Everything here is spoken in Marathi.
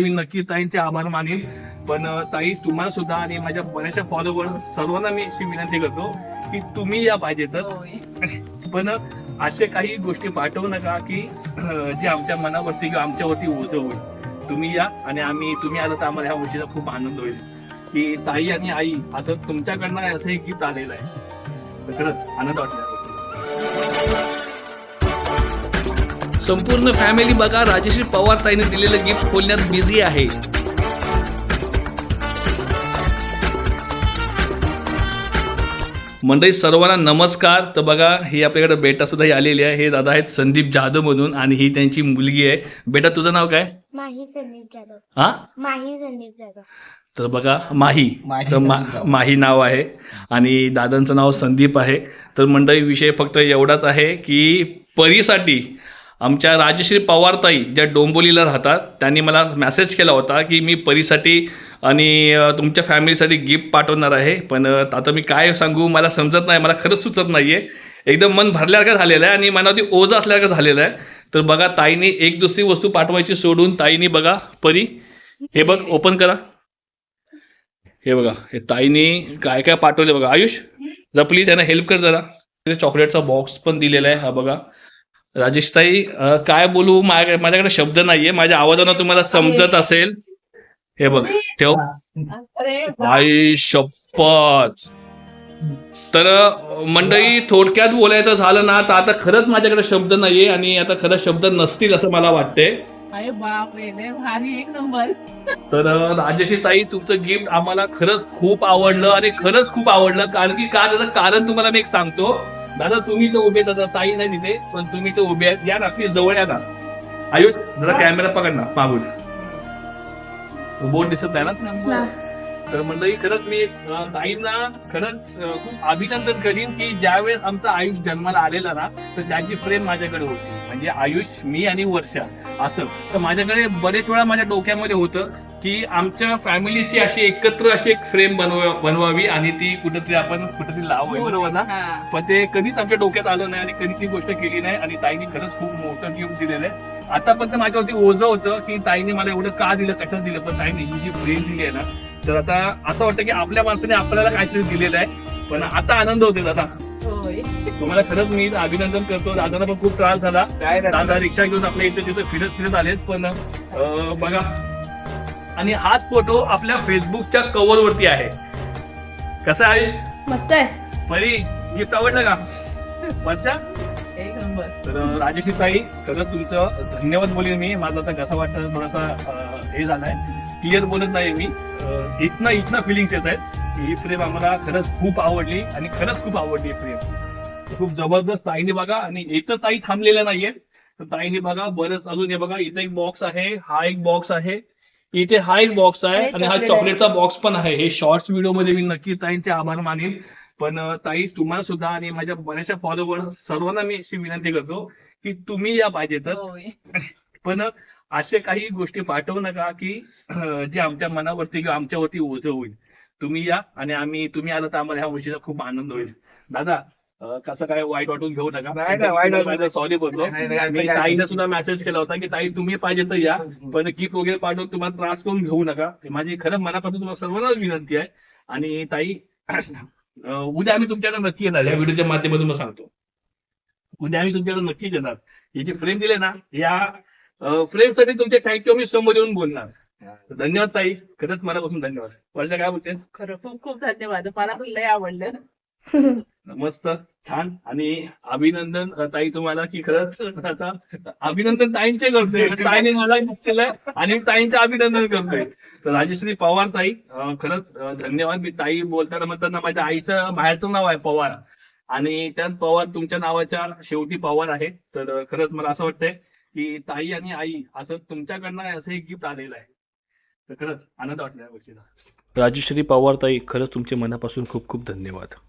मी नक्की ताईंचे आभार मानेन. पण ताई तुम्हाला सुद्धा आणि माझ्या बऱ्याचशा फॉलोअर्स सर्वांना मी अशी विनंती करतो की तुम्ही या पाहिजे तर पण असे काही गोष्टी पाठवू नका की जे आमच्या मनावरती किंवा आमच्यावरती ओझं होईल. तुम्ही या आणि आम्ही तुम्ही आलं तर आम्हाला ह्या गोष्टीचा खूप आनंद होईल. की ताई आणि आई असं तुमच्याकडनं असं एक गिफ्ट आलेलं आहे. खरंच आनंद वाटला. संपूर्ण फॅमिली बघा राजेश्री पवार ताईने दिलेलं गिफ्ट खोलण्यात बिझी आहे. मंडळी सर्वांना नमस्कार. तर बघा ही आपल्याकडे बेटा सुद्धा ही आलेली आहे. हे दादा आहेत संदीप जाधव म्हणून आणि ही त्यांची मुलगी आहे. बेटा तुझं नाव काय? माही संदीप जाधव. हा? माही संदीप जाधव. तर बघा माही. तर मा- माही नाव आहे आणि दादांचं नाव संदीप आहे. तर मंडळी विषय फक्त एवढाच आहे की परीसाठी आमच्या राजश्री पवारताई ज्या डोंबोलीला राहतात त्यांनी मला मेसेज केला होता की मी परीसाठी आणि तुमच्या फॅमिलीसाठी गिफ्ट पाठवणार आहे. पण आता मी काय सांगू मला समजत नाही मला खरंच सुचत नाही आहे एकदम मन भरल्यासारखं झालेलं आहे आणि मनावरती ओझं असल्यासारखं झालेलं आहे. तर बघा ताईने एक दुसरी वस्तू पाठवायची सोडून ताईने बघा परी. हे बघ ओपन करा. हे बघा हे ताईने काय काय पाठवले बघा. आयुष जर प्लीज यांना हेल्प कर जरा. चॉकलेटचा बॉक्स पण दिलेला आहे हा बघा. राजेश ताई अं, काय बोलू? माझ्या माझ्याकडे शब्द नाहीये. माझ्या आवाजानं तुम्हाला समजत असेल. हे बघ ठेव. आई शपथ तर मंडळी थोडक्यात बोलायचं झालं ना तर आता खरंच माझ्याकडे शब्द नाहीये आणि आता खरंच शब्द नसतील असं मला वाटते अरे बापरे लय भारी एक नंबर. तर राजेशी ताई तुमचं गिफ्ट आम्हाला खरंच खूप आवडलं आणि खरंच खूप आवडलं. कारण की का त्याचं कारण तुम्हाला मी एक सांगतो. दादा तुम्ही तर उभे दादा ताई नाही तिथे पण तुम्ही तर उभे आहेत. या ना प्लीज जवळ या ना. आयुष जरा कॅमेरा पकड ना मागून. बोट दिसत नाही ना? तर मंडळी खरंच मी ताईंना खरंच खूप अभिनंदन करीन की ज्यावेळेस आमचा आयुष जन्माला आलेला ना तर त्याची फ्रेम माझ्याकडे होती. म्हणजे आयुष मी आणि वर्षा असं. तर माझ्याकडे बरेच वेळा माझ्या डोक्यामध्ये होतं की आमच्या फॅमिलीची अशी एकत्र अशी एक फ्रेम बनव बनवावी आणि ती कुठेतरी आपण कुठेतरी लावावी बरोबर ना? हा पण ते कधीच आमच्या डोक्यात आलं नाही आणि कधी ती गोष्ट केली नाही आणि ताईने खरंच खूप मोठं गिफ्ट दिलेलं आहे. आतापर्यंत माझ्यावरती ओझं होतं की ताईने मला एवढं का दिलं कशाला दिलं? पण ताईने ही जी फ्रेम दिली आहे ना तर आता असं वाटतं की आपल्या माणसाने आपल्याला काहीतरी दिलेलं आहे पण आता आनंद होते दादा. तुम्हाला खरंच मी अभिनंदन करतो. दादांना पण खूप त्रास झाला. दादा रिक्षा घेऊन आपल्या इथे तिथे फिरत फिरत आलेत पण बघा आणि हाच फोटो आपल्या फेसबुकच्या कव्हर वरती आहे. कसा आहे आयुष? मस्त आहे. परी गिफ्ट आवडलं का? वर्षा? एक नंबर. तर राजेशी ताई खरंच तुमचं धन्यवाद बोलेन मी. माझा आता कसा वाटतं थोडासा हे झालाय. क्लिअर बोलत नाही मी. इथनं इथनं फिलिंग्स येत आहेत. ही फ्रेम आम्हाला खरंच खूप आवडली आणि खरंच खूप आवडली ही फ्रेम खूप जबरदस्त ताईने बघा आणि इथं ताई थांबलेल्या नाहीये. तर ताईने बघा बरंच अजून हे बघा इथं एक बॉक्स आहे हा एक बॉक्स आहे. इथे हा एक बॉक्स आहे आणि हा चॉकलेटचा बॉक्स पण आहे. हे शॉर्ट्स व्हिडिओमध्ये मी नक्की ताईंचे आभार मानेन. पण ताई तुम्हाला सुद्धा आणि माझ्या बऱ्याचशा फॉलोअर्स सर्वांना मी अशी विनंती करतो की तुम्ही या पाहिजे तर पण असे काही गोष्टी पाठवू नका की जे आमच्या मनावरती किंवा आमच्यावरती ओझं होईल. तुम्ही या आणि आम्ही तुम्ही आलं तर आम्हाला ह्या गोष्टीचा खूप आनंद होईल. दादा कसं काय वाईट वाटून घेऊ नका. सॉरी बोलतो मी ताईने सुद्धा मेसेज केला होता की ताई तुम्ही पाहिजे तर या पण गिफ्ट वगैरे पाठवून तुम्हाला त्रास करून घेऊ नका. ही माझी खरं मनापासून तुम्हाला सर्वांना विनंती आहे. आणि ताई उद्या आम्ही तुमच्याकडे नक्की येणार. या व्हिडिओच्या माध्यमातून सांगतो. उद्या आम्ही तुमच्याकडे नक्कीच येणार. हे जे फ्रेम दिले ना या फ्रेमसाठी तुमचे थँक्यू मी समोर येऊन बोलणार. धन्यवाद ताई. खरंच मनापासून धन्यवाद. वर्षा काय बोलतेस? खरं खूप खूप धन्यवाद. मला लय आवडलं. मस्त छान. आणि अभिनंदन ताई तुम्हाला की खरंच आता अभिनंदन ताईंचे करतोय. ताईने मला केलंय आणि ताईंचे अभिनंदन करतोय. तर राजश्री पवार ताई खरंच धन्यवाद. मी ताई बोलताना म्हणताना माझ्या आईचं बाहेरचं नाव आहे पवार. आणि त्यात पवार तुमच्या नावाच्या शेवटी पवार आहे. तर खरंच मला असं वाटतंय की ताई आणि आई असं तुमच्याकडनं असं एक गिफ्ट आलेलं आहे. तर खरंच आनंद वाटला या गोष्टीचा राजश्री पवार ताई खरंच तुमचे मनापासून खूप खूप धन्यवाद.